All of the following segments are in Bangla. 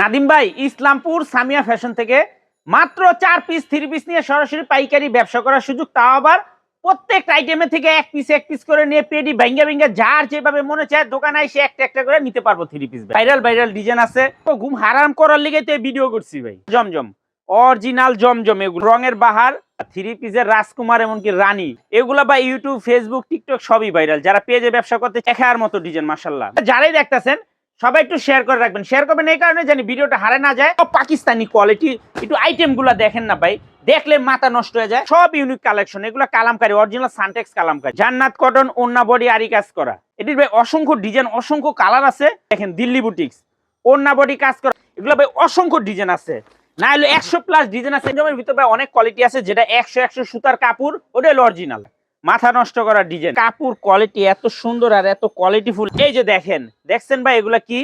নাদিম ভাই, ইসলামপুর সামিয়া ফ্যাশন থেকে মাত্র চার পিস থ্রি পিস নিয়ে সরাসরি পাইকারি ব্যবসা করার সুযোগ, তাও আবার প্রত্যেক আইটেমে থেকে এক পিস এক পিস করে নিয়ে পেডি ভেঙ্গে ভেঙ্গে যার যেভাবে মনে চায়, দোকানে এসে একটা একটা করে নিতে পারব three piece viral viral design আছে। তো ঘুম হারাম করার লিগে তো ভিডিও করছি ভাই। জমজম অরিজিনাল জমজম এগুলো। রঙের বাহার থ্রি পিসের রাজকুমার এমনকি রানী। এগুলা বা ইউটিউব ফেসবুক টিকটক সবই ভাইরাল যারা পেজে ব্যবসা করতে দেখার মতো ডিজাইন মাসাল্লাহ যারাই দেখতেছেন সবাই একটু শেয়ার করে রাখবেন। শেয়ার করবেন এই কারণে জানি ভিডিওটা হারে না যায়। পাকিস্তানি কোয়ালিটি একটু আইটেমগুলা দেখেন না ভাই। দেখলে মাথা নষ্ট হয়ে যায়। সব ইউনিক কালেকশন এগুলো কালামকারি অরিজিনাল সানটেক্স কালামকারি। জান্নাত কটন ওন্না বডি আরি কাজ করা। এটির ভাই অসংখ্য ডিজাইন অসংখ্য কালার আছে। দেখেন দিল্লি বুটিক্স ওন্না বডি কাজ করা। এগুলো ভাই অসংখ্য ডিজাইন আছে। না হলে একশো প্লাস ডিজাইন আছে। ভিতরে ভাই অনেক কোয়ালিটি আছে, যেটা একশো একশো সুতার কাপড় ওটা হলো অরিজিনাল মাথা নষ্ট করার ডিজাইন। কাপড় কোয়ালিটি এত সুন্দর আর এত কোয়ালিটিফুল এই যে দেখেন দেখছেন ভাই এগুলা কি?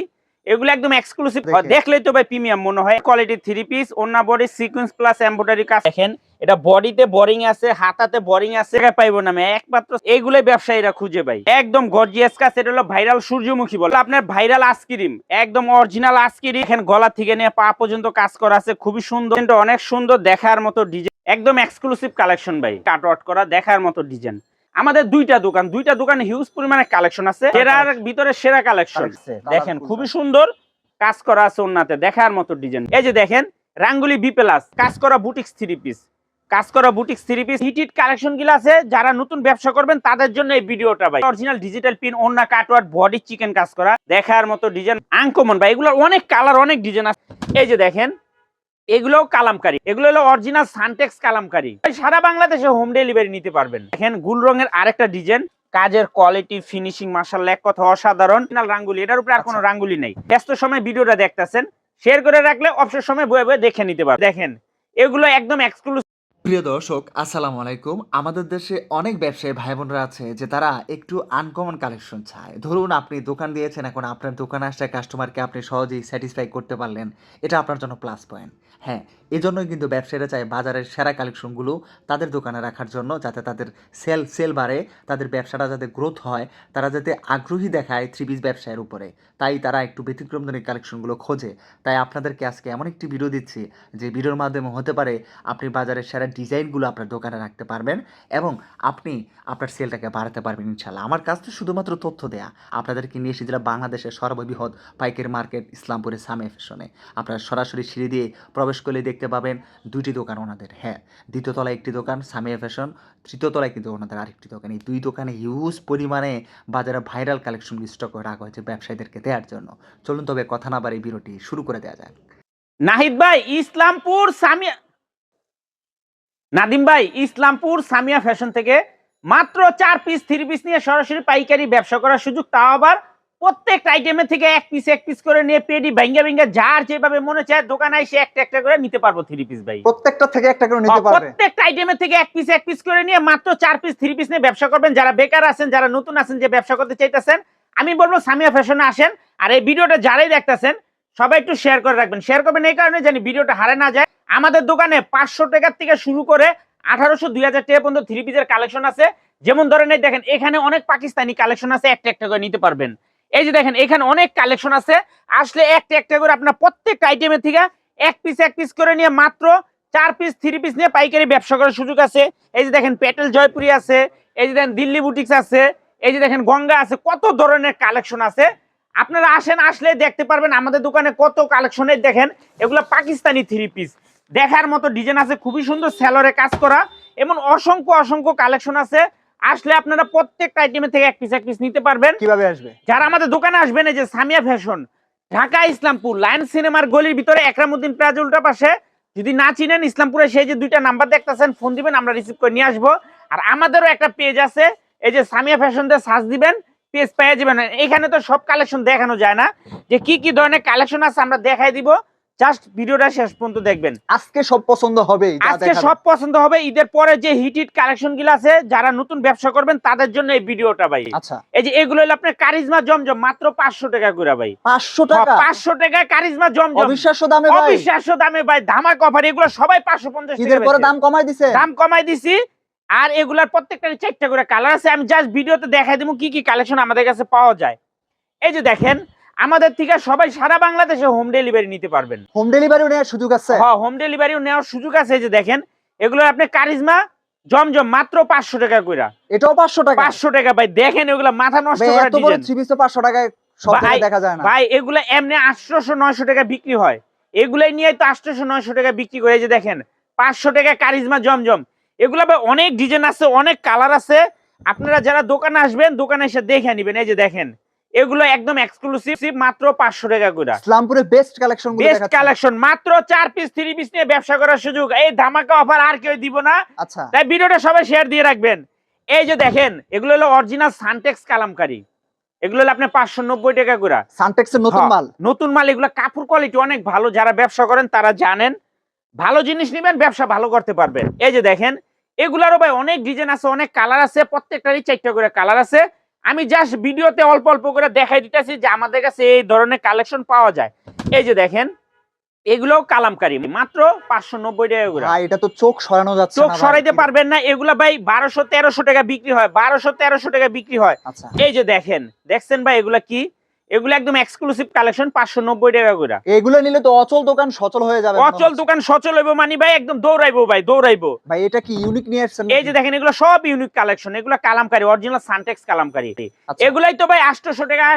এগুলো একদম এক্সক্লুসিভ। দেখলেই তো ভাই প্রিমিয়াম মনে হয়। কোয়ালিটি থ্রি পিস অন্য বডি সিকোয়েন্স প্লাস এমব্রয়ডারি কাজ। দেখেন এটা বডিতে বোরিং আছে হাতাতে বোরিং আছে পাইবো না আমি। একমাত্র এইগুলোই ব্যবসায়ীরা খুঁজে পাই একদম গর্জিয়াস কাজ এটা হলো ভাইরাল সূর্যমুখী বলে। আপনার ভাইরাল আইসক্রিম একদম অরিজিনাল আইসক্রিম এখানে গলা থেকে নিয়ে পা পর্যন্ত কাজ করা আছে খুবই সুন্দর। কিন্তু অনেক সুন্দর দেখার মতো ডিজাইন একদম এক্সক্লুসিভ কালেকশন ভাই। কাট আউট করা দেখার মতো ডিজাইন আমাদের দুইটা দোকান দুইটা দোকানে হিউজ পরিমাণে কালেকশন আছে। সেরার ভিতরে সেরা কালেকশন দেখেন খুবই সুন্দর কাজ করা আছে ওনাতে দেখার মতো ডিজাইন এই যে দেখেন রাঙ্গুলি বি প্লাস কাজ করা বুটিক্স থ্রি পিস কাজ করা boutique three piece hit hit কালেকশনগুলো আছে যারা নতুন ব্যবসা করবেন তাদের জন্য এই ভিডিওটা ভাই। অরিজিনাল ডিজিটাল পিন ওন্না কাটওয়ার্ড বডি চিকেন কাজ করা দেখার মতো ডিজাইন আনকমন ভাই। এগুলোর অনেক কালার অনেক ডিজাইন আছে। এই যে দেখেন এগুলোও কালামকারি। এগুলো হলো অরিজিনাল সানটেক্স কালামকারি। সারা বাংলাদেশে হোম ডেলিভারি নিতে পারবেন। দেখেন গুল রঙের আরেকটা ডিজাইন কাজের কোয়ালিটি ফিনিশিং মার্শাল এক কথা অসাধারণ। রাঙ্গুলি এটার উপরে আর কোনো আচ্ছা। রাঙ্গুলি নেই। ব্যস্ত সময় ভিডিওটা দেখতেছেন। শেয়ার করে রাখলে অবসর সময় বয়ে বয়ে দেখে নিতে পারবেন। দেখেন এগুলো একদম এক্সক্লুসিভ প্রিয় দর্শক, আসসালামু আলাইকুম। আমাদের দেশে অনেক ব্যবসায়ী ভাই বোনরা আছে যে তারা একটু আনকমন কালেকশন চায়। ধরুন আপনি দোকান দিয়েছেন, এখন আপনার দোকানে আসা কাস্টমারকে আপনি সহজেই স্যাটিসফাই করতে পারলেন। এটা আপনার জন্য প্লাস পয়েন্ট হ্যাঁ এজন্যই কিন্তু ব্যবসায়ীরা চায় বাজারের সেরা কালেকশনগুলো তাদের দোকানে রাখার জন্য, যাতে তাদের সেল সেল বাড়ে, তাদের ব্যবসাটা যাতে গ্রোথ হয়, তারা যাতে আগ্রহী দেখায় থ্রি পিস ব্যবসায়ের উপরে। তাই তারা একটু ব্যতিক্রমধর্মী কালেকশনগুলো খোঁজে। তাই আপনাদেরকে আজকে এমন একটি ভিডিও দিচ্ছি, যে ভিডিওর মাধ্যমে হতে পারে আপনি বাজারের সেরা ডিজাইনগুলো আপনার দোকানে রাখতে পারবেন এবং আপনি আপনার সেলটাকে বাড়াতে পারবেন ইনশাল্লাহ আমার কাছ তো শুধুমাত্র তথ্য দেয়া, আপনাদেরকে নিয়ে এসেছিলাম বাংলাদেশের সর্ববৃহৎ পাইকারি মার্কেট ইসলামপুরের সামে ফ্যাশনে। আপনারা সরাসরি সিঁড়ি দিয়ে প্রবেশ করলে দেখতে পাবেন দুইটি দোকান ওনাদের হ্যাঁ। দ্বিতীয় তলায় একটি দোকান, সামিয়া ফ্যাশন। তৃতীয় তলায় কিন্তু ওনাদের আরেকটি দোকান। এই দুই দোকানে হিউজ পরিমাণে বাজারে ভাইরাল কালেকশন স্টক করে রাখা হয়েছে ব্যবসায়ীদেরকে দেওয়ার জন্য। চলুন তবে কথা না বাড়ি ভিডিওটি শুরু করে দেওয়া যাক। নাহিদ ভাই, ইসলামপুর সামিয়া নাদিম ভাই, ইসলামপুর সামিয়া ফ্যাশন থেকে মাত্র চার পিস থ্রি পিস নিয়ে সরাসরি পাইকারি ব্যবসা করার সুযোগ, তাও আবার প্রত্যেক আইটেমে থেকে এক পিস এক পিস করে নিয়ে পেডি ভেঙ্গে ভেঙ্গে যার যেভাবে মনে চায় দোকানে এসে একটা একটা করে নিতে পারব থ্রি পিস ভাই। প্রত্যেকটা থেকে একটা করে নিতে পারবে। প্রত্যেকটা আইটেমের থেকে এক পিস এক পিস করে নিয়ে মাত্র চার পিস থ্রি পিস নিয়ে ব্যবসা করবেন। যারা বেকার আছেন যারা নতুন আছেন যে ব্যবসা করতে চাইতেছেন আমি বলব সামিয়া ফ্যাশনে আসেন। আর এই ভিডিওটা যারাই দেখতেছেন সবাই একটু শেয়ার করে রাখবেন। শেয়ার করবেন এই কারণে জানি ভিডিওটা হারে না যায়। আমাদের দোকানে পাঁচশো টাকার থেকে শুরু করে আঠারোশো দুই হাজার টাকা পর্যন্ত থ্রি পিসের কালেকশন আছে। যেমন ধরেন এই দেখেন এখানে অনেক পাকিস্তানি কালেকশন আছে একটা একটা করে নিতে পারবেন। এই যে দেখেন, এখানে অনেক কালেকশন আছে। আসলে একটা একটা করে আপনার প্রত্যেক আইটেমের থেকে এক পিস এক পিস করে নিয়ে মাত্র চার পিস থ্রি পিস নিয়ে পাইকারি ব্যবসা করার সুযোগ আছে। এই যে দেখেন পেটেল জয়পুরি আছে, এই যে দেখেন দিল্লি বুটিক্স আছে, এই যে দেখেন গঙ্গা আছে, কত ধরনের কালেকশন আছে। আপনারা আসেন, আসলে দেখতে পারবেন আমাদের দোকানে কত কালেকশনের দেখেন, এগুলো পাকিস্তানি থ্রি পিস দেখার মতো ডিজাইন আছে, খুবই সুন্দর স্যালোরে কাজ করা। এমন অসংখ্য অসংখ্য কালেকশন আছে। আসলে আপনারা প্রত্যেকটা আইটেমে থেকে এক পিস এক পিস নিতে পারবেন। কীভাবে আসবে? যারা আমাদের দোকানে আসবেন এই যে সামিয়া ফ্যাশন ঢাকা ইসলামপুর লায়ন সিনেমার গলির ভিতরে একরামুদ্দিন প্লাজা উল্টা পাশে যদি না চিনেন ইসলামপুরে সেই যে দুইটা নাম্বার দেখতেছেন ফোন দিবেন আমরা রিসিভ করে নিয়ে আসব। আর আমাদেরও একটা পেজ আছে এই যে সামিয়া ফ্যাশন দিয়ে সার্চ দিবেন পেজ পেয়ে যাবেন। এখানে তো সব কালেকশন দেখানো যায় না। যে কি কি ধরনের কালেকশন আছে আমরা দেখাই দিব। জাস্ট ভিডিওটা শেষ পর্যন্ত দেখবেন। আজকে সব পছন্দ হবে আজকে সব পছন্দ হবে ঈদের পরে যে হিট হিট কালেকশনগুলো আছে যারা নতুন ব্যবসা করবেন তাদের জন্য এই ভিডিওটা ভাই। আচ্ছা। এই যে এগুলো হলো আপনার কারিজমা জমজম মাত্র পাঁচশো টাকা করে ভাই। পাঁচশো টাকা? পাঁচশো টাকায় কারিজমা জমজম। অবিশ্বাস্য দামে ভাই। অবিশ্বাস্য দামে ভাই ধামাক অফার এগুলো সবাই পাঁচশো পঞ্চাশ ঈদের পরে দাম কমাই দিছে? দাম কমাই দিছি আর এগুলার প্রত্যেকটা চারটা করে কালার আছে আমি জাস্ট ভিডিওতে দেখাই দেবো কি কি কালেকশন আমাদের কাছে পাওয়া যায়। এই যে দেখেন আমাদের থেকে সবাই সারা বাংলাদেশে হোম ডেলিভারি নিতে পারবেন। হোম ডেলিভারিও নেওয়ার সুযোগ আছে? হ্যাঁ হোম ডেলিভারিও নেওয়ার সুযোগ আছে এই যে দেখেন এগুলো আপনি কারিজমা জমজম মাত্র পাঁচশো টাকা কইরা। এটাও পাঁচশো টাকা? পাঁচশো টাকা ভাই দেখেন এগুলা মাথা নষ্ট করা পাঁচশো টাকায় ভাই, দেখা যায় না। ভাই এগুলা এমনি আটশোশো নয়শো টাকা বিক্রি হয়। এগুলাই নিয়ে তো আটশোশো নয়শো টাকা বিক্রি করে এই যে দেখেন পাঁচশো টাকা কারিজমা জমজম। এগুলা ভাই অনেক ডিজাইন আছে অনেক কালার আছে। আপনারা যারা দোকানে আসবেন দোকানে এসে দেখে নিবেন এই যে দেখেন। এগুলো একদম এক্সক্লুসিভ মাত্র পাঁচশো টাকা করে। ইসলামপুরে বেস্ট কালেকশন বেস্ট কালেকশন মাত্র চার পিস থ্রি পিস নিয়ে ব্যবসা করার সুযোগ। এই ধামাকা অফার আর কেউ দিব না। আচ্ছা। তাই ভিডিওটা সবাই শেয়ার দিয়ে রাখবেন। এই যে দেখেন এগুলো হলো অরিজিনাল সানটেক্স কালামকারী। এগুলো হলো আপনি পাঁচশো নব্বই টাকা করে। সানটেক্সের নতুন হ্যাঁ, মাল। নতুন মাল এগুলো কাপড় কোয়ালিটি অনেক ভালো। যারা ব্যবসা করেন তারা জানেন। ভালো জিনিস নেবেন ব্যবসা ভালো করতে পারবেন। এই যে দেখেন এগুলারও ভাই অনেক ডিজাইন আছে অনেক কালার আছে। প্রত্যেকটারই চারটা করে কালার আছে। আমি জাস্ট ভিডিওতে অল্প অল্প করে দেখাই দিতেছি যে আমাদের কাছে এই ধরনের কালেকশন পাওয়া যায়। এই যে দেখেন এগুলো কালামকারী মাত্র পাঁচশো নব্বই টাকা করে। এটা তো চোখ সরানো যাচ্ছে চোখ সরাইতে পারবেন না এগুলো ভাই বারোশো তেরোশো টাকা বিক্রি হয় বারোশো তেরোশো টাকা বিক্রি হয়। আচ্ছা। এই যে দেখেন দেখছেন ভাই এগুলা কি? এগুলো একদম এক্সক্লুসিভ কালেকশন পাঁচশো নব্বই টাকা করে এগুলো নিলে তো অচল দোকান সচল হয়ে যাবে অচল দোকান সচল হইব মানি ভাই একদম দৌড়াইবো ভাই দৌড়াইবো। ভাই এটা কি ইউনিক নিয়ে আসছেন এই যে দেখেন এগুলো সব ইউনিক কালেকশন এগুলো কালামকারি অরিজিনাল সানটেক্স কালামকারি। আচ্ছা, এগুলাই তো ভাই আটশোশো টাকা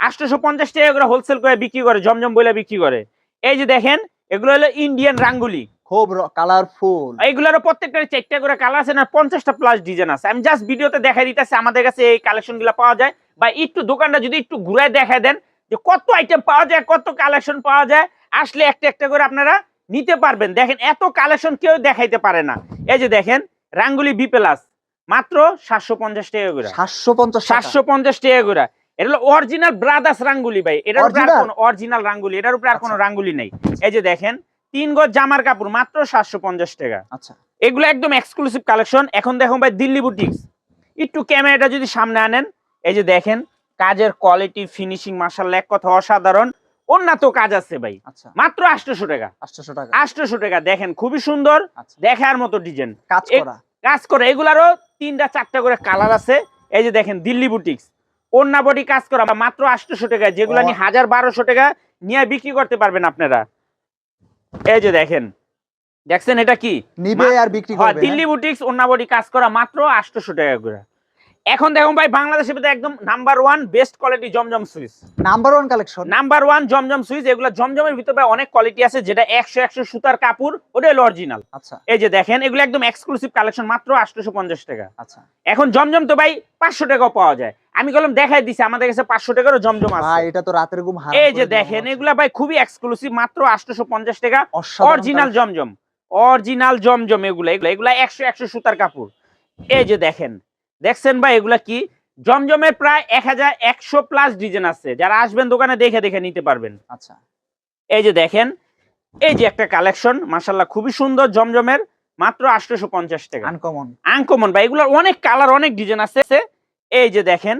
আটশোশো পঞ্চাশ টাকা করে হোলসেল করে বিক্রি করে জমজম বইলা বিক্রি করে। এই যে দেখেন এগুলো হলো ইন্ডিয়ান রাঙ্গুলি খুব কালারফুল এইগুলোর প্রত্যেকটা চারটা করে কালার আছে না পঞ্চাশটা প্লাস ডিজাইন আছে। আমি জাস্ট ভিডিওতে দেখাই দিতেছি আমাদের কাছে এই কালেকশনগুলো পাওয়া যায়। বা একটু দোকানটা যদি একটু ঘুরায় দেখায় দেন যে কত আইটেম পাওয়া যায় কত কালেকশন পাওয়া যায় আসলে একটা একটা করে আপনারা নিতে পারবেন। দেখেন এত কালেকশন কেউ দেখাইতে পারে না। এই যে দেখেন রাঙ্গুলি বি প্লাস মাত্র সাতশো পঞ্চাশ টাকা করে। সাতশো পঞ্চাশ সাতশো পঞ্চাশ টাকা করে। এটা হলো অরিজিনাল ব্রাদার্স রাঙ্গুলি ভাই। এটার উপরে আর কোনো অরিজিনাল রাঙ্গুলি এটার উপরে আর কোনো আচ্ছা। রাঙ্গুলি নেই। এই যে দেখেন তিন গজ জামার কাপড় মাত্র সাতশো পঞ্চাশ টাকা। আচ্ছা। এগুলো একদম এক্সক্লুসিভ কালেকশন এখন দেখুন ভাই দিল্লি বুটিক্স একটু ক্যামেরাটা যদি সামনে আনেন এই যে দেখেন কাজের কোয়ালিটি ফিনিশিং মার্শাল্লাহ এক কথা অসাধারণ। উন্নত কাজ আছে ভাই। আচ্ছা। মাত্র আটশোশো টাকা। আটশোশো টাকা। আটশোশো টাকা দেখেন খুবই সুন্দর আচ্ছা। দেখার মতো ডিজাইন কাজ করা। কাজ করে এগুলারও তিনটা চারটা করে কালার আছে। এই যে দেখেন দিল্লি বুটিক্স বডি কাজ করা মাত্র আটশোশো টাকা যেগুলো নিয়ে হাজার বারোশো টাকা নিয়ে বিক্রি করতে পারবেন আপনারা। এই যে দেখেন দেখছেন এটা কি? নিবে আর বিক্রি হ্যাঁ, দিল্লি বুটিক্স অন্যাবডি কাজ করা মাত্র আটশোশো টাকা করে। এখন দেখুন ভাই বাংলাদেশের ভিতরে একদম number one best quality Zamzam switch. Number one collection number one Zamzam switch এগুলো জমজমের ভিতরে ভাই অনেক কোয়ালিটি আছে যেটা একশো একশো সুতার কাপড় ওটা হলো অরিজিনাল আচ্ছা। এই যে দেখেন এগুলো একদম এক্সক্লুসিভ কালেকশন মাত্র আটশোশো পঞ্চাশ টাকা। আচ্ছা। এখন জমজম তো ভাই পাঁচশো টাকাও পাওয়া যায়। আমি বললাম দেখাই দিছি আমাদের কাছে পাঁচশো টাকারও জমজম আছে। এটা তো রাতের ঘুম হারাম এই যে দেখেন। এগুলা ভাই খুবই এক্সক্লুসিভ মাত্র আটশোশো পঞ্চাশ টাকা। অরিজিনাল জমজম অরিজিনাল জমজম এগুলা এগুলা এগুলা একশো একশো সুতার কাপড়। এই যে দেখেন দেখছেন ভাই এগুলা কি? জমজমের প্রায় এক হাজার একশো প্লাস ডিজাইন আছে। যারা আসবেন দোকানে দেখে দেখে নিতে পারবেন। আচ্ছা। এই যে দেখেন এই যে একটা কালেকশন মাসাল্লাহ খুবই সুন্দর জমজমের মাত্র আটশোশো পঞ্চাশ টাকা। আনকমন আনকমন ভাই এগুলোর অনেক কালার অনেক ডিজাইন আছে। এই যে দেখেন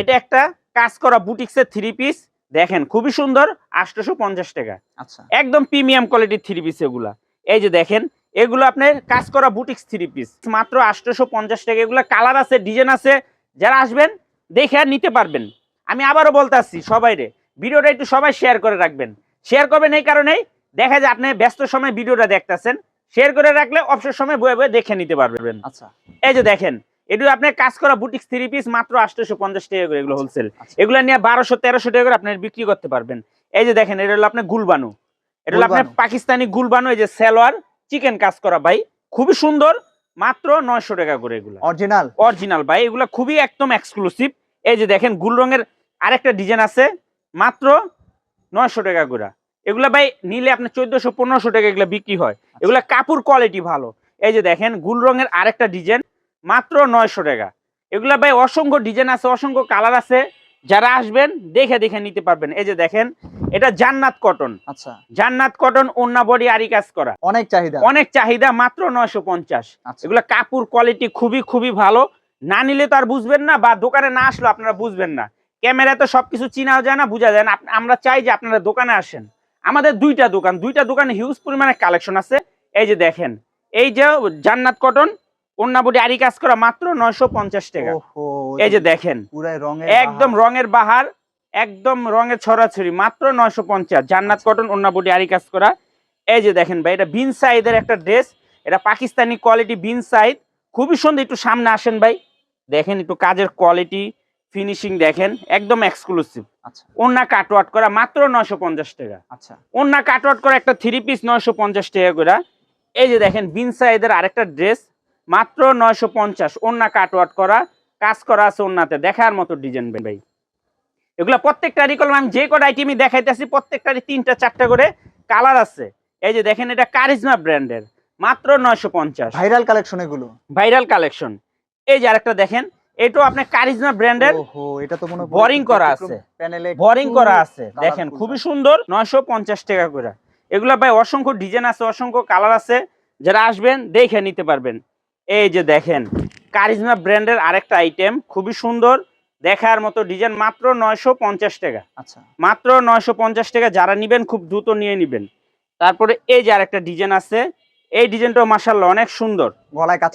এটা একটা কাজ করা বুটিক্সের থ্রি পিস দেখেন খুবই সুন্দর আটশোশো পঞ্চাশ টাকা। আচ্ছা। একদম প্রিমিয়াম কোয়ালিটির থ্রি পিস এগুলা। এই যে দেখেন এগুলো আপনার কাজ করা বুটিক্স থ্রি পিস মাত্র আটশোশো পঞ্চাশ টাকা। এগুলো কালার আছে ডিজাইন আছে। যারা আসবেন দেখে নিতে পারবেন। আমি আবারও বলতে আসছি সবাই রে ভিডিওটা একটু সবাই শেয়ার করে রাখবেন। শেয়ার করবেন এই কারণেই দেখা যায় আপনি ব্যস্ত সময় ভিডিওটা দেখতেছেন। শেয়ার করে রাখলে অবসর সময় বয়ে বয়ে দেখে নিতে পারবেন। আচ্ছা। এই যে দেখেন এটু আপনার কাজ করা বুটিক্স থ্রি পিস মাত্র আটশোশো পঞ্চাশ টাকা করে এগুলো হোলসেল আচ্ছা। এগুলো নিয়ে বারোশো তেরোশো টাকা করে আপনার বিক্রি করতে পারবেন। এই যে দেখেন এটা হলো আপনার গুলবানু। এটা হলো আপনার পাকিস্তানি গুলবানু এই যে সালোয়ার। চিকেন কাজ করা ভাই খুবই সুন্দর মাত্র নয়শো টাকা করে এগুলো। অরিজিনাল অরিজিনাল ভাই এগুলো খুবই একদম এক্সক্লুসিভ এই যে দেখেন গুল রঙের আরেকটা ডিজাইন আছে মাত্র নয়শো টাকা করে। এগুলা ভাই নিলে আপনার চোদ্দশো পনেরোশো টাকা এগুলো বিক্রি হয়। এগুলা কাপড় কোয়ালিটি ভালো। এই যে দেখেন গুল রঙের আরেকটা ডিজাইন মাত্র নয়শো টাকা। এগুলা ভাই অসংখ্য ডিজাইন আছে অসংখ্য কালার আছে। যারা আসবেন দেখে দেখে নিতে পারবেন। এই যে দেখেন এটা জান্নাত কটন। আচ্ছা। জান্নাত কটন ওন্না বডি আরি কাজ করা। অনেক চাহিদা। অনেক চাহিদা মাত্র নয়শো পঞ্চাশ। আচ্ছা। এগুলো কাপড় কোয়ালিটি খুবই খুবই ভালো। না নিলে তো আর বুঝবেন না বা দোকানে না আসলে আপনারা বুঝবেন না। ক্যামেরা তো সবকিছু চিনাও যায় না বোঝা যায় না। আমরা চাই যে আপনারা দোকানে আসেন। আমাদের দুইটা দোকান দুইটা দোকানে হিউজ পরিমাণে কালেকশন আছে। এই যে দেখেন এই যে জান্নাত কটন অন্যাবডি আরি কাজ করা মাত্র নয়শো পঞ্চাশ টাকা। এই যে দেখেন একদম রঙের বাহার একদম রঙের ছড়াছড়ি মাত্র নয়শো পঞ্চাশ। জান্নাত কটন অন্য বডি আরি কাজ করা। এই যে দেখেন ভাই এটা বিন সাইদের একটা ড্রেস। এটা পাকিস্তানি কোয়ালিটি বিন সাইদ খুবই সুন্দর একটু সামনে আসেন ভাই। দেখেন একটু কাজের কোয়ালিটি ফিনিশিং দেখেন একদম এক্সক্লুসিভ আচ্ছা। ওন্না কাটওয়াট করা মাত্র নয়শো পঞ্চাশ টাকা। আচ্ছা। ওন্না কাটওয়াট করা একটা থ্রি পিস নয়শো পঞ্চাশ টাকা করে এই যে দেখেন বিন সাইদের আরেকটা ড্রেস। মাত্র নয়শো পঞ্চাশ ওন্না কাটওয়াট করা কাজ করা আছে ওন্নাতে। দেখার মতো ডিজাইন ভাই। এগুলো প্রত্যেকটারই কলম আমি যে কটা আইটেমই দেখাইতেছি প্রত্যেকটারই তিনটা চারটা করে কালার আছে। এই যে দেখেন এটা কারিজমা ব্র্যান্ডের মাত্র নয়শো পঞ্চাশ। ভাইরাল কালেকশন এগুলো। ভাইরাল কালেকশন এই যে আরেকটা দেখেন এটাও আপনার কারিজমা ব্র্যান্ডের এটা তো মনে Boring করা আছে। প্যানেলে বোরিং করা আছে। দেখেন খুবই সুন্দর নয়শো পঞ্চাশ টাকা করে। এগুলা ভাই অসংখ্য ডিজাইন আছে অসংখ্য কালার আছে। যারা আসবেন দেখে নিতে পারবেন। এই যে দেখেন কারিজমা ব্র্যান্ডের আরেকটা আইটেম খুবই সুন্দর দেখার মতো ডিজাইন মাত্র নয়শো পঞ্চাশ টাকা। আচ্ছা। মাত্র নয়শো পঞ্চাশ টাকা যারা নিবেন খুব দ্রুত নিয়ে নিবেন। তারপরে এই যে আরেকটা ডিজাইন আছে এই ডিজাইনটাও মাসাল্লাহ অনেক সুন্দর।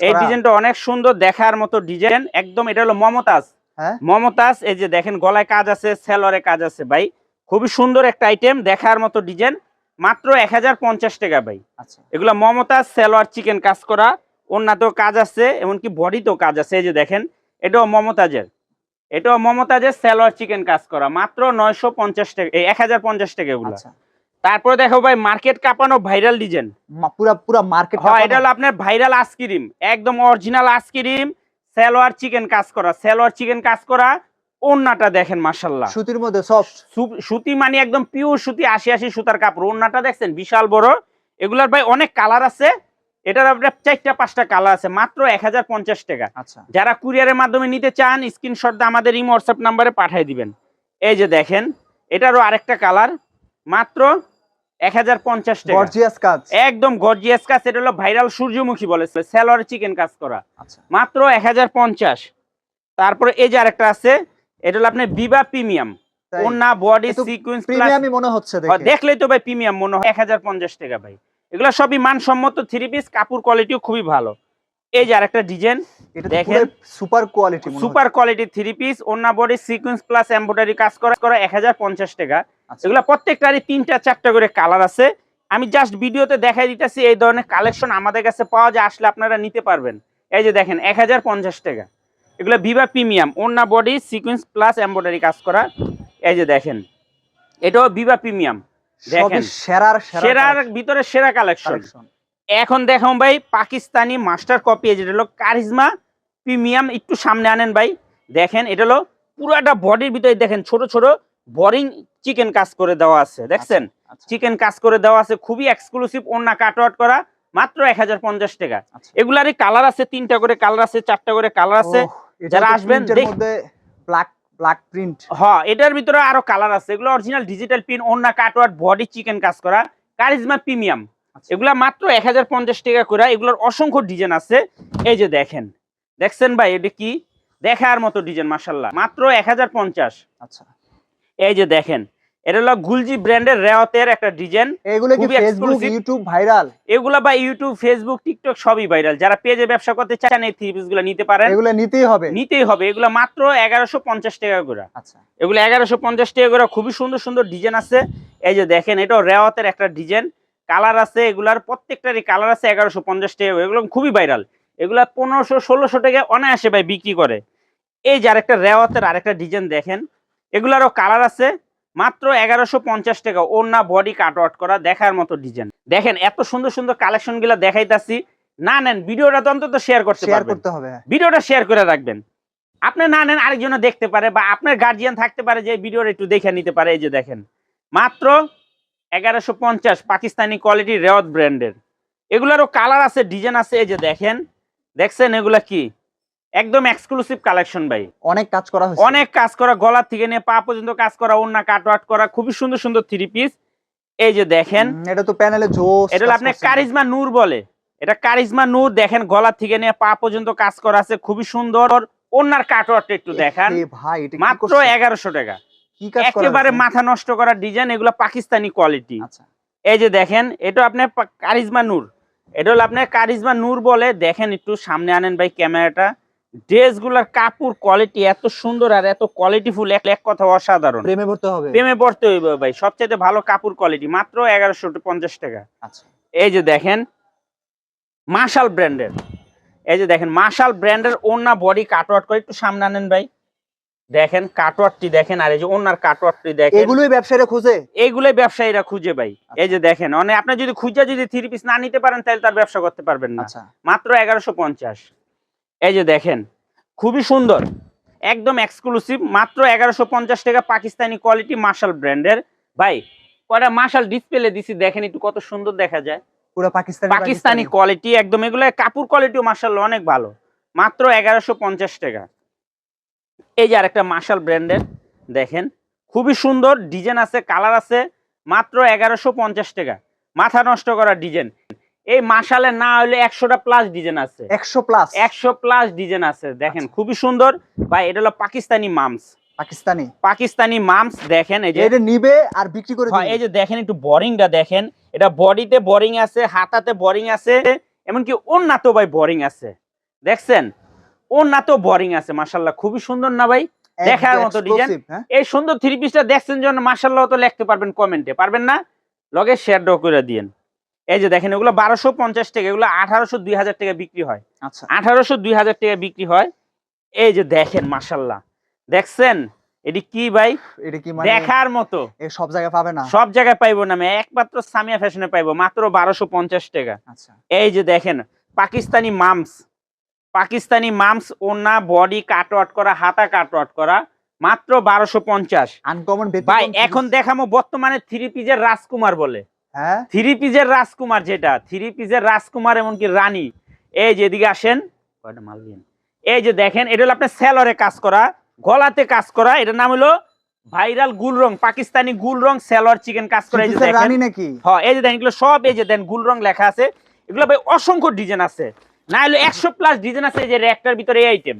এই ডিজাইনটা অনেক সুন্দর দেখার মতো ডিজাইন একদম এটা হলো মমতাজ। হ্যাঁ? মমতাজ এই যে দেখেন গলায় কাজ আছে সেলরে কাজ আছে ভাই। খুবই সুন্দর একটা আইটেম দেখার মতো ডিজাইন মাত্র এক হাজার পঞ্চাশ টাকা ভাই। আচ্ছা। এগুলো মমতাজ সেলোয়ার চিকেন কাজ করা। অন্যতেও কাজ আছে এমনকি বডিতেও কাজ আছে এই যে দেখেন এটাও মমতাজের। এটাও মমতাজের সেলোয়ার চিকেন কাজ করা মাত্র নয়শো পঞ্চাশ টাকা এই এক হাজার পঞ্চাশ টাকা এগুলো। আচ্ছা। তারপরে দেখো ভাই মার্কেট কাঁপানো ভাইরাল ডিজাইন। পুরা পুরা মার্কেট হয় এটা হলো আপনার ভাইরাল আইসক্রিম একদম original ice cream salwar chikan কাজ করা সেলোয়ার চিকেন কাজ করা ওন্নাটা দেখেন মাসাল্লাহ সুতির মধ্যে সফট সুতি মানে একদম পিওর সুতি আশি আশি সুতার কাপড় ওন্নাটা দেখছেন বিশাল বড়। এগুলার ভাই অনেক কালার আছে এটার আপনার চারটা পাঁচটা কালার আছে মাত্র এক হাজার পঞ্চাশ টাকা। আচ্ছা। যারা কুরিয়ারের মাধ্যমে নিতে চান স্ক্রিনশট আমাদের ইমো হোয়াটসঅ্যাপ নাম্বারে পাঠিয়ে দিবেন। এই যে দেখেন এটারও আরেকটা কালার মাত্র এক হাজার পঞ্চাশ টাকা। একদম গর্জিয়াস কাজ এটা হলো ভাইরাল সূর্যমুখী বলে চিকেন কাজ করা। আচ্ছা। মাত্র এক হাজার পঞ্চাশ। তারপরে এই যে আরেকটা আছে এটা হলো আপনার বিবা প্রিমিয়াম বডি সিকুয়েন্স প্রিমিয়ামই মনে হচ্ছে দেখলেই তো ভাই প্রিমিয়াম মনে হয়। এক হাজার পঞ্চাশ টাকা ভাই। এগুলো সবই মানসম্মত থ্রি পিস কাপড় কোয়ালিটিও খুবই ভালো। এই যে আরেকটা ডিজাইন দেখেন। Super quality super quality three piece ওন্না বডি সিকুয়েন্স প্লাস এমব্রয়ডারি কাজ করা করা এক হাজার পঞ্চাশ টাকা। আচ্ছা। এগুলো প্রত্যেকটারই তিনটা চারটা করে কালার আছে। আমি জাস্ট ভিডিওতে দেখাই দিতেছি এই ধরনের কালেকশন আমাদের কাছে পাওয়া যায় আসলে আপনারা নিতে পারবেন। এই যে দেখেন এক হাজার পঞ্চাশ টাকা। এগুলো ভিভা প্রিমিয়াম ওন্না বডি সিকুয়েন্স প্লাস এমব্রয়ডারি কাজ করা। এই যে দেখেন এটাও ভিভা প্রিমিয়াম সেরার সেরার ভিতরে সেরা কালেকশন কালেকশন এখন ভাই পাকিস্তানি মাস্টার কপি যেটা হলো কারিজমা প্রিমিয়াম একটু সামনে আনেন ভাই। দেখেন এটা হলো পুরাটা বডির ভিতরে দেখেন ছোট ছোট বোরিং চিকেন কাজ করে দেওয়া আছে দেখছেন? আচ্ছা। চিকেন কাজ করে দেওয়া আছে খুবই এক্সক্লুসিভ ওন্না কাটওয়াট করা মাত্র এক হাজার পঞ্চাশ টাকা। আচ্ছা। এগুলারই কালার আছে তিনটা করে কালার আছে চারটা করে কালার আছে। যারা আসবেন ব্ল্যাক ব্ল্যাক প্রিন্ট হ্যাঁ এটার ভিতরে আরও কালার আছে। এগুলো অরিজিনাল ডিজিটাল পিন অন্য কাটওয়ার্ড বডি চিকেন কাজ করা। কারিজমা প্রিমিয়াম আচ্ছা। এগুলা মাত্র এক হাজার পঞ্চাশ টাকা করে। এগুলোর অসংখ্য ডিজাইন আছে। এই যে দেখেন। দেখছেন ভাই এটা কি? দেখার মতো ডিজাইন মাসাল্লাহ মাত্র এক হাজার পঞ্চাশ। আচ্ছা। এই যে দেখেন। এটা হলো গুলজি ব্র্যান্ডের রেওয়াতের একটা ডিজাইন এগুলো কি ফেসবুক ইউটিউব ভাইরাল এগুলা বা ইউটিউব ফেসবুক টিকটক সবই ভাইরাল যারা পেজে ব্যবসা করতে চান এই থ্রি নিতে পারেন। এগুলো নিতেই হবে। নিতেই হবে। এগুলা মাত্র এগারোশো পঞ্চাশ টাকা করে। আচ্ছা। এগুলো এগারোশো পঞ্চাশ টাকা করে খুবই সুন্দর সুন্দর ডিজাইন আছে। এই যে দেখেন এটাও রেওয়াতের একটা ডিজাইন। কালার আছে এগুলার প্রত্যেকটারই কালার আছে এগারোশো পঞ্চাশ টাকা এগুলো খুবই ভাইরাল এগুলা পনেরোশো ষোলোশো টাকা অনায়াসে ভাই বিক্রি করে। এই যে আরেকটা রেওয়াতের আরেকটা ডিজাইন দেখেন। এগুলারও কালার আছে। মাত্র এগারোশো পঞ্চাশ টাকা ওনা বডি কাট আউট করা দেখার মতো ডিজাইন দেখেন এত সুন্দর সুন্দর কালেকশনগুলা দেখাইতাছি। না নেন ভিডিওটা তো অন্তত শেয়ার করতে শেয়ার করতে হবে ভিডিওটা শেয়ার করে রাখবেন। আপনি না নেন আরেকজনে দেখতে পারে বা আপনার গার্জিয়ান থাকতে পারে যে ভিডিওটা একটু দেখে নিতে পারে এই যে দেখেন। মাত্র এগারোশো পঞ্চাশ পাকিস্তানি কোয়ালিটি রেওয়াত ব্র্যান্ডের এগুলারও কালার আছে ডিজাইন আছে এই যে দেখেন। দেখছেন এগুলা কি? একদম এক্সক্লুসিভ কালেকশন ভাই। অনেক কাজ করা হয়েছে। অনেক কাজ করা গলা থেকে নিয়ে পা পর্যন্ত কাজ করা অন্য কাটওয়াট করা খুবই সুন্দর সুন্দর থ্রি পিস এই যে দেখেন এটা তো প্যানেলে জোস এটা হলো আপনার কারিজমা নূর বলে। এটা কারিজমা নূর দেখেন গলা থেকে নিয়ে পা পর্যন্ত কাজ করা আছে খুবই সুন্দর। ওনার কাটওয়ার্ট একটু দেখান। ভাই এটা মাত্র? এগারোশো টাকা। কি কাজ করা একেবারে মাথা নষ্ট করা ডিজাইন এগুলো পাকিস্তানি কোয়ালিটি আচ্ছা। এই যে দেখেন এটা আপনার পা- কারিজমা নূর। এটা হলো আপনার কারিজমা নূর বলে। দেখেন একটু সামনে আনেন ভাই ক্যামেরাটা। ড্রেসগুলোর কাপড় কোয়ালিটি এত সুন্দর আর এত কোয়ালিটিফুল এক এক কথা অসাধারণ। প্রেমে ভরতে হবে। প্রেমে পড়তে হইবে ভাই সবচেয়ে ভালো কাপড় কোয়ালিটি মাত্র এগারোশো পঞ্চাশ টাকা। আচ্ছা। এই যে দেখেন মার্শাল ব্র্যান্ডের এই যে দেখেন মার্শাল ব্র্যান্ডের ওন্না বডি কাটওয়ার্ট করে একটু সামনে আনেন ভাই। দেখেন কাটওয়ার্টটি দেখেন আর এই যে ওনার কাটওয়ার্টটি দেখেন। এগুলোই ব্যবসায়ীরা খুঁজে? এইগুলোই ব্যবসায়ীরা খুঁজে ভাই। এই যে দেখেন মানে আপনি যদি খুঁজে যদি থ্রি পিস না নিতে পারেন তাহলে তার ব্যবসা করতে পারবেন না। আচ্ছা। মাত্র এগারোশো পঞ্চাশ। এই যে দেখেন খুবই সুন্দর একদম এক্সক্লুসিভ মাত্র এগারোশো পঞ্চাশ টাকা পাকিস্তানি কোয়ালিটি মার্শাল ব্র্যান্ডের ভাই কয়টা মার্শাল ডিসপ্লে দিছি দেখেন একটু কত সুন্দর দেখা যায়। পুরো পাকিস্তানি পাকিস্তানি। কোয়ালিটি একদম এগুলো কাপড় কোয়ালিটিও মার্শাল অনেক ভালো মাত্র এগারোশো পঞ্চাশ টাকা। এই যে আরেকটা মার্শাল ব্র্যান্ডের দেখেন খুবই সুন্দর ডিজাইন আছে কালার আছে মাত্র এগারোশো পঞ্চাশ টাকা। মাথা নষ্ট করা ডিজাইন এই মার্শালের না হলে একশোটা প্লাস ডিজাইন আছে। একশো প্লাস একশো প্লাস ডিজাইন আছে দেখেন খুবই সুন্দর। ভাই এটা হলো পাকিস্তানি মামস পাকিস্তানি? পাকিস্তানি মামস দেখেন এই যে এটা নিবে আর বিক্রি করে এই যে দেখেন একটু বোরিংটা দেখেন। এটা বডিতে বোরিং আছে হাতাতে বোরিং আছে এমনকি ওন্নাতেও ভাই বোরিং আছে। দেখছেন? ওন্নাতেও বোরিং আছে মাশাল্লাহ খুবই সুন্দর না ভাই? দেখার মতো ডিজাইন হ্যাঁ? এই সুন্দর থ্রি পিসটা দেখছেন জন্য মাশাল্লাহ তো লিখতে পারবেন কমেন্টে। পারবেন না? লগে শেয়ার করে দিয়েন। এই যে দেখেন এগুলো বারোশো পঞ্চাশ টাকা এগুলো আঠারোশো দুই হাজার টাকা বিক্রি হয়। আচ্ছা। আঠারোশো দুই হাজার টাকা বিক্রি হয়। এই যে দেখেন মাশাল্লাহ দেখছেন? এটি কি ভাই? এটা কি মানে দেখার মতো। এ সব জায়গায় পাবে না? সব জায়গায় পাইবো না আমি একমাত্র সামিয়া ফ্যাশনে পাইবো মাত্র বারোশো পঞ্চাশ টাকা। আচ্ছা। এই যে দেখেন পাকিস্তানি মামস। পাকিস্তানি মামস ওনা বডি কাট কাটওয়াট করা হাতা কাট কাটওয়াট করা মাত্র বারোশো পঞ্চাশ। আনকমন ভাই এখন দেখামো বর্তমানে থ্রি পিজের রাজকুমার বলে। হ্যাঁ? থ্রি পিজের রাজকুমার যেটা থ্রি পিজের রাজকুমার এমনকি রানী। এই যে এদিকে আসেন। কয়টা মাল দিন এই যে দেখেন এটা হলো আপনার স্যালরে কাজ করা গলাতে কাজ করা। এটার নাম হলো ভাইরাল গুল রং পাকিস্তানি গুল রং স্যালোয়ার চিকেন কাজ করা। এই যে দেখেন। রানী নাকি? হ্যাঁ এই যে দেখেন এগুলো সব এই যে দেন গুল রং লেখা আছে। এগুলো ভাই অসংখ্য ডিজাইন আছে। না হলে একশো প্লাস ডিজাইন আছে এই যে র্যাকটার ভিতরে এই আইটেম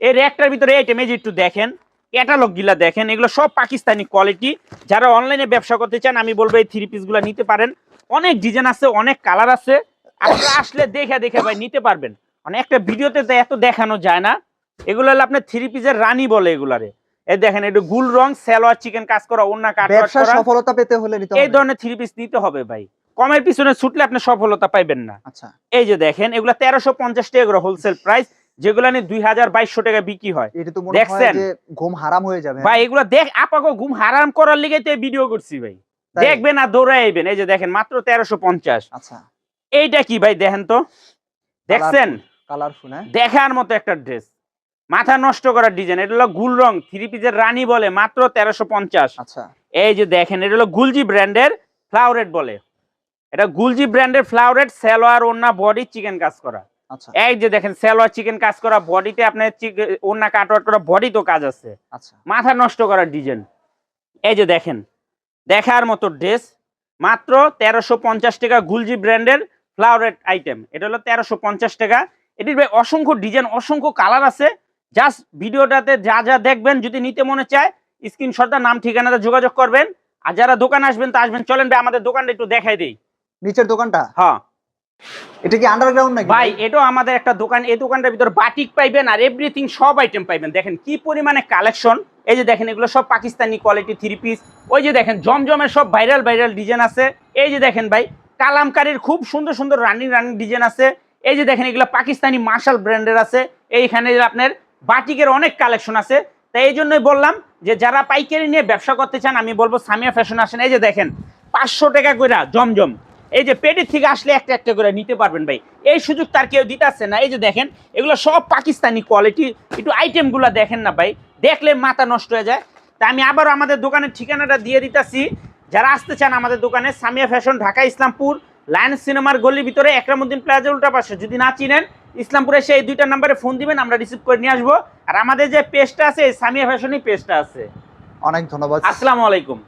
এই র্যাকটার ভিতরে এই আইটেম এই যে একটু দেখেন। ক্যাটালগ গিলা দেখেন এগুলো সব পাকিস্তানি কোয়ালিটি যারা অনলাইনে ব্যবসা করতে চান আমি বলব এই থ্রি পিসগুলো নিতে পারেন। অনেক ডিজাইন আছে অনেক কালার আছে। আপনারা আসলে দেখে দেখে ভাই নিতে পারবেন। মানে একটা ভিডিওতে তো এত দেখানো যায় না। এগুলো হলো আপনার থ্রি পিসের রানী বলে এগুলারে। এই দেখেন এটা গুল রং সালোয়ার চিকেন কাজ করা অন্য কাট করা। সফলতা পেতে হলে নিতে এই ধরনের থ্রি পিস নিতে হবে ভাই। কমের পিছনে ছুটলে আপনি সফলতা পাইবেন না। আচ্ছা। এই যে দেখেন এগুলা তেরোশো পঞ্চাশ টাকা হোলসেল প্রাইস যেগুলো নিয়ে দুই হাজার বাইশশো টাকা বিক্রি হয়। এটা তো মনে হয় দেখছেন? যে ঘুম হারাম হয়ে যাবে। ভাই এগুলা দেখ আপাকে ঘুম হারাম করার লিগে তো ভিডিও করছি ভাই। দেখবেন আর দৌড়াই আইবেন এই যে দেখেন মাত্র তেরোশো পঞ্চাশ। আচ্ছা। এইটা কি ভাই দেখেন তো? দেখছেন? কালারফুল হ্যাঁ। দেখার মতো একটা ড্রেস মাথা নষ্ট করার ডিজাইন এটা হলো গুল রং থ্রি পিসের রানী বলে মাত্র তেরোশো পঞ্চাশ। আচ্ছা। এই যে দেখেন এটা হলো গুলজি ব্র্যান্ডের ফ্লাওরেট বলে। এটা গুলজি ব্র্যান্ডের ফ্লাওরেট সালোয়ার ওন্না বডি চিকেন কাজ করা। এই যে দেখেন সালোয়ার চিকেন কাজ করা বডিতে আপনার ওন্না কাটওয়াট করা বডি তো কাজ আছে। আচ্ছা। মাথা নষ্ট করার ডিজাইন এই যে দেখেন দেখার মতো ড্রেস মাত্র তেরোশো পঞ্চাশ টাকা গুলজি ব্র্যান্ডের আইটেম এটা হলো তেরোশো পঞ্চাশ টাকা। এটির ভাই অসংখ্য ডিজাইন অসংখ্য কালার আছে। জাস্ট ভিডিওটাতে যা যা দেখবেন যদি নিতে মনে চায় স্ক্রিনশটটা নাম ঠিকানাতে যোগাযোগ করবেন। আর যারা দোকান আসবেন তো আসবেন। চলেন ভাই আমাদের দোকানটা একটু দেখাই দিই। নিচের দোকানটা? হ্যাঁ। এটা আমাদের একটা দোকান, এই দোকানটার ভিতর বাটিক পাইবেন আর সব আইটেম পাইবেন। কি পরিমাণে কালেকশন এই যে পাকিস্তানি কোয়ালিটি এই যে কালামকারীর খুব সুন্দর সুন্দর রানিং রানিং ডিজাইন আছে। এই যে দেখেন, এগুলো পাকিস্তানি মার্শাল ব্র্যান্ডের আছে। এইখানে আপনার বাটিকের অনেক কালেকশন আছে। তাই এই জন্যই বললাম যে যারা পাইকারি নিয়ে ব্যবসা করতে চান, আমি বলব সামিয়া ফ্যাশন আসেন। এই যে দেখেন, পাঁচশো টাকা করে জমজম। এই যে পেটের থেকে আসলে একটা একটা করে নিতে পারবেন ভাই। এই সুযোগ তার কেউ দিতেছে না। এই যে দেখেন এগুলো সব পাকিস্তানি কোয়ালিটি একটু আইটেমগুলো দেখেন না ভাই। দেখলে মাথা নষ্ট হয়ে যায়। তা আমি আবারও আমাদের দোকানের ঠিকানাটা দিয়ে দিতেছি। যারা আসতে চান আমাদের দোকানে সামিয়া ফ্যাশন ঢাকা ইসলামপুর লায়ন সিনেমার গলির ভিতরে একরামুদ্দিন প্লাজা উল্টা পাশে। যদি না চিনেন ইসলামপুরে সেই দুইটা নাম্বারে ফোন দিবেন আমরা রিসিভ করে নিয়ে আসব। আর আমাদের যে পেজটা আছে এই সামিয়া ফ্যাশনই পেজটা আছে। অনেক ধন্যবাদ। আসসালামু আলাইকুম।